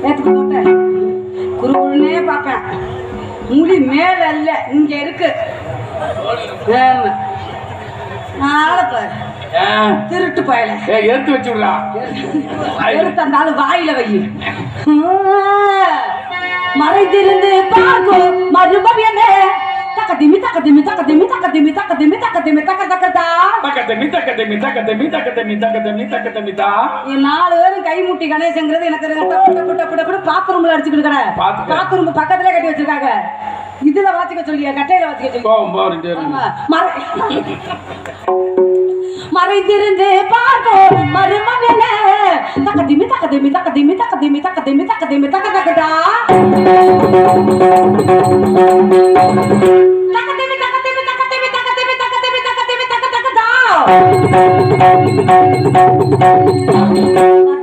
ஏத்துக்க மாட்டேன் பார்ப்பேன் முடி மேல இல்ல இங்க இருக்கு ஆள பாரு திருட்டு பயல எடுத்து வச்சு விடலாம் எடுத்து அந்த ஆளு வாயில வை மறைந்திருந்து பார்க்கும் மறுபடியே takadimi takadimi takadimi takadimi takadimi takadimi takadakata takadimi takadimi takadimi takadimi takadimi takadimita என் நாலு பேரும் கைமுட்டி கணேசங்கிறது எனக்கு பாத்ரூம்ல அடிச்சுக்கிட்டு கடை பாத்ரூம் பக்கத்துல கட்டி வச்சிருக்காங்க. இதுல வாசிக்க சொல்லியா கட்டையில வாசிக்க சொல்லி மறைந்திருந்து பார்ப்போம் மருமகனே தக்கதிமி தக்கதிமி தக்கதிமி தக்கதிமி தக்கதிமி தக்கதிமி தக்கதக்கடா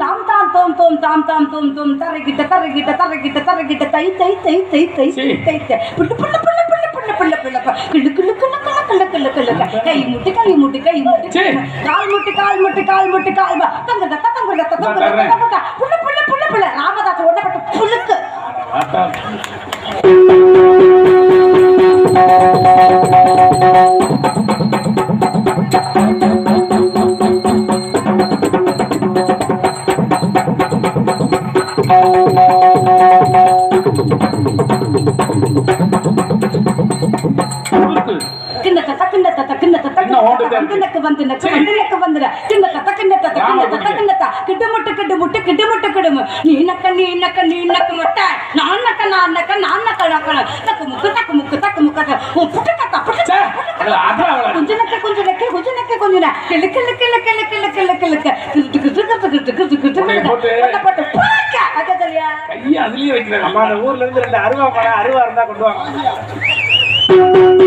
தாம் தாம் தோம் தோம் தரகிட்ட தரகிட்ட தரகிட்ட தரகிட்ட தை தை தை தை தை தை தை புள்ள புள்ள புள்ள புள்ள புள்ள புள்ள புள்ள கிளு கிளு கிளு கிளு கிளு கிளு கிளு கை முட்டு கை முட்டு கை முட்டு. கால் முட்டு கால் முட்டு கால் முட்டு கால் தங்க தத்த தங்க தத்த தங்க உருக்கு. கிண்ண தத்த கிண்ண தத்த கிண்ண தத்த ஓடுது? வந்து நக்கு வந்து கிண்ண தத்த கிண்ண தத்த கிண்ண தத்த கிண்ண தத்த கிட்டு முட்டு கிட்டு முட்டு கிட்டு முட்டு கிடுமு நீ நக்க நீ நக்க நீ நக்கு முட்ட நான் நக்க நான் நக்க நான் நக்க நக்க நக்கு முக்கு தக்கு முக்கு தக்கு முக்க தக்கு. உன் புட்டு கத்தா புட்டு. கொஞ்ச நக்க கொஞ்ச நக்க கொஞ்ச நக்க கொஞ்ச நக்க கிளு கிளு கிளு கிளு கிட்டு கிட்டு கிட்டு கிட்டு கிட்டு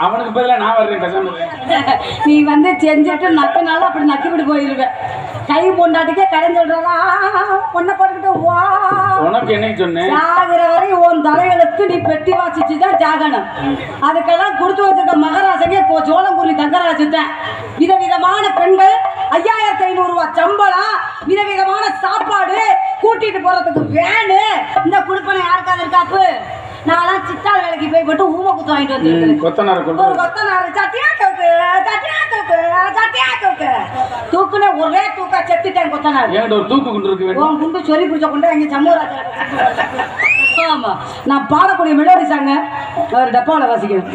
அவனுக்கு பதிலா நான் வர்றேன் பேசாம. நீ வந்து செஞ்சுட்டு நக்கினாலும் அப்படி நக்கி விட்டு போயிருவேன் கை பொண்டாட்டிக்கே கடன் சொல்றா ஒன்ன போட்டுக்கிட்டு வா. உனக்கு என்ன சொன்னேன் சாகிற வரை உன் தலையெழுத்து நீ பெட்டி வாசிச்சு தான் ஜாகணும் அதுக்கெல்லாம் கொடுத்து வச்சிருக்க மகராசனே கோ சோளங்குருவி தங்கராஜு தான் விதவிதமான பெண்கள் ஐயாயிரத்தி ஐநூறு ரூபாய் சம்பளம் விதவிதமான சாப்பாடு கூட்டிட்டு போறதுக்கு வேனு வேலைக்கு போய் போட்டு ஊம குத்து வாங்கிட்டு வந்துருக்கேன் கொத்தனார் ஒரு. கொத்தனாரு சட்டியா தூக்கு சட்டியா தூக்கு சட்டியா தூக்கு. தூக்குன ஒரே தூக்கா செத்துட்டேன் கொத்தனாரு என்கிட்ட ஒரு தூக்கு கொண்டு இருக்க உன் குண்டு சொறி பிடிச்ச கொண்டு அங்கே சமூகராஜா ஆமா. நான் பாடக்கூடிய மெலோடி சாங்க ஒரு டப்பாவில் வாசிக்கிறேன்.